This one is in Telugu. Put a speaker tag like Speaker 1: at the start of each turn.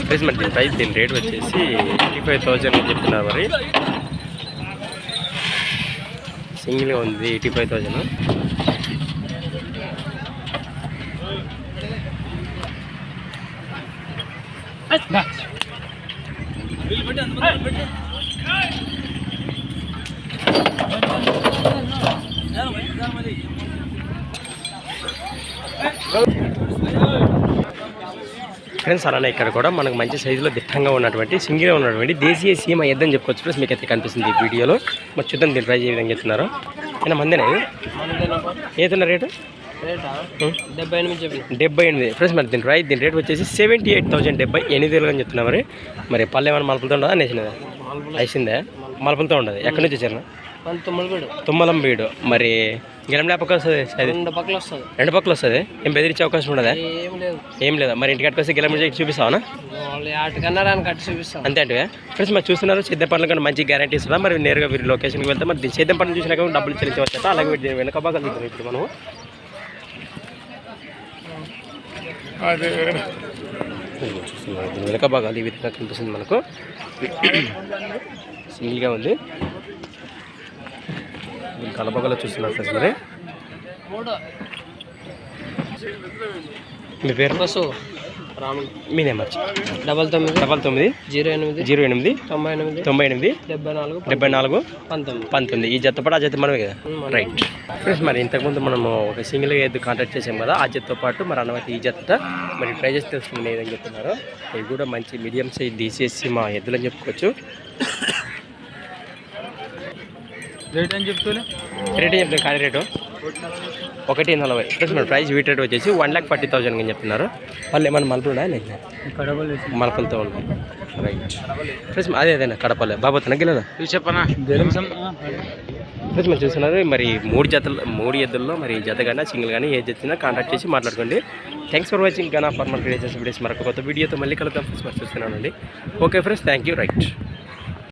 Speaker 1: ప్లీజ్ మరి ప్రైస్ దీని రేట్ వచ్చేసి ఎయిటీ ఫైవ్ థౌజండ్ అని చెప్తున్నారు మరి. సింగిల్గా ఉంది ఎయిటీ ఫైవ్ థౌజండ్ ఫ్రెండ్స్ అలానే ఇక్కడ కూడా మనకు మంచి సైజులో దిట్టంగా ఉన్నటువంటి సింగిల్గా ఉన్నటువంటి దేశీయ సీమ ఎద్దని చెప్పుకోవచ్చు ఫ్రెండ్స్ మీకు అయితే కనిపిస్తుంది ఈ వీడియోలో. మరి చూద్దాం దీన్ని ట్రై చేయ విధంగా చెప్తున్నారు. అయినా మందేనా ఏదన్నా రేటు?
Speaker 2: డెబ్బై ఎనిమిది
Speaker 1: ఫ్రెండ్స్ మరి దీని రైట్ దీని రేట్ వచ్చేసి సెవెంటీ ఎయిట్ థౌసండ్ డెబ్బై ఎనిమిది వేలు అని చెప్తున్నా మరి. మరి పల్లె ఏమైనా మలపలతో ఉండదా? నేసినదా వేసిందే? మలపలతో. ఉండదు? ఎక్కడి నుంచి వచ్చారు?
Speaker 2: మన తొమ్మిది
Speaker 1: తుమ్మలం బీడు. మరి గెలం లేపక వస్తుంది?
Speaker 2: రెండు పక్కలు వస్తుంది.
Speaker 1: రెండు పక్కలు వస్తుంది? ఏం బెదిరించే అవకాశం ఉండదా?
Speaker 2: ఏం లేదు.
Speaker 1: మరి ఇంటికి వస్తే గెలం చూపిస్తావా? అంతే అంటే ఫ్రెండ్స్ మరి చూస్తున్నారు సిద్ధం పనులు కన్నా మంచి గ్యారంటీ ఇస్తుందా? మరి నేరుగా వీరి లొకేషన్కి వెళ్తే మరి దీని సిద్ధం పనులు చూసినాక డబ్బులు చెల్లించవచ్చు? అలాగే వీటి వెనక బాగా ఇప్పుడు మనం చూస్తున్నారు దీని వెనక భాగాలు ఈ విధంగా కనిపిస్తుంది మనకు. సింగిల్గా ఉంది. దీని కలబగలో చూస్తున్నారు ఫ్రెండ్స్ మరి. మీ పేరు?
Speaker 2: రాములు
Speaker 1: మీ నెంబర్
Speaker 2: డబల్ తొమ్మిది.
Speaker 1: డబల్ తొమ్మిది.
Speaker 2: జీరో ఎనిమిది.
Speaker 1: జీరో ఎనిమిది.
Speaker 2: తొంభై ఎనిమిది.
Speaker 1: తొంభై ఎనిమిది.
Speaker 2: డెబ్బై నాలుగు.
Speaker 1: డెబ్బై నాలుగు.
Speaker 2: పంతొమ్మిది.
Speaker 1: పంతొమ్మిది. ఈ జత పాటు ఆ జత మనమే కదా. రైట్ ఫ్రెండ్స్ మరి ఇంతకుముందు మనము ఒక సింగిల్ ఎద్దు కాంటాక్ట్ చేసాం కదా ఆ జతతో పాటు మరి అన్నమాట ఈ జత మరి ప్రైజెస్ తెలుసుకుని ఏదని చెప్తున్నారు ఇవి కూడా మంచి మీడియం సైజ్ తీసేసి మా ఎద్దులు అని చెప్పుకోవచ్చు.
Speaker 2: రేట్ అని చెప్తూనే?
Speaker 1: రేట్ చెప్తాను? ఖాళీ రేటు ఒకటి నలభై. ప్లస్ మన ప్రైస్ వీట్ రేట్ వచ్చేసి వన్ ల్యాక్ ఫార్టీ థౌసండ్ అని చెప్తున్నారు. వాళ్ళు ఏమైనా మలుపులు ఉన్నాయా మలపలతో ఉన్నాయి. రైట్ ప్లస్ అదే అదేనా కడపలే. బాబోతున్నా గిల్లదా
Speaker 2: చెప్పనా
Speaker 1: మీరు చూస్తున్నారు మరి మూడు జతలు మూడు ఎద్దుల్లో మరి జత కానీ సింగిల్ కానీ ఏ జత కాంటాక్ట్ చేసి మాట్లాడుకోండి. థ్యాంక్స్ ఫర్ వాచింగ్ గనా ఫార్మల్ క్రియేషన్స్ వీడియోస్ మరొక కొత్త వీడియోతో మళ్ళీ కలుద్దాం. ఫ్రెండ్స్ మరి చూస్తున్నానండి. Okay friends thank you right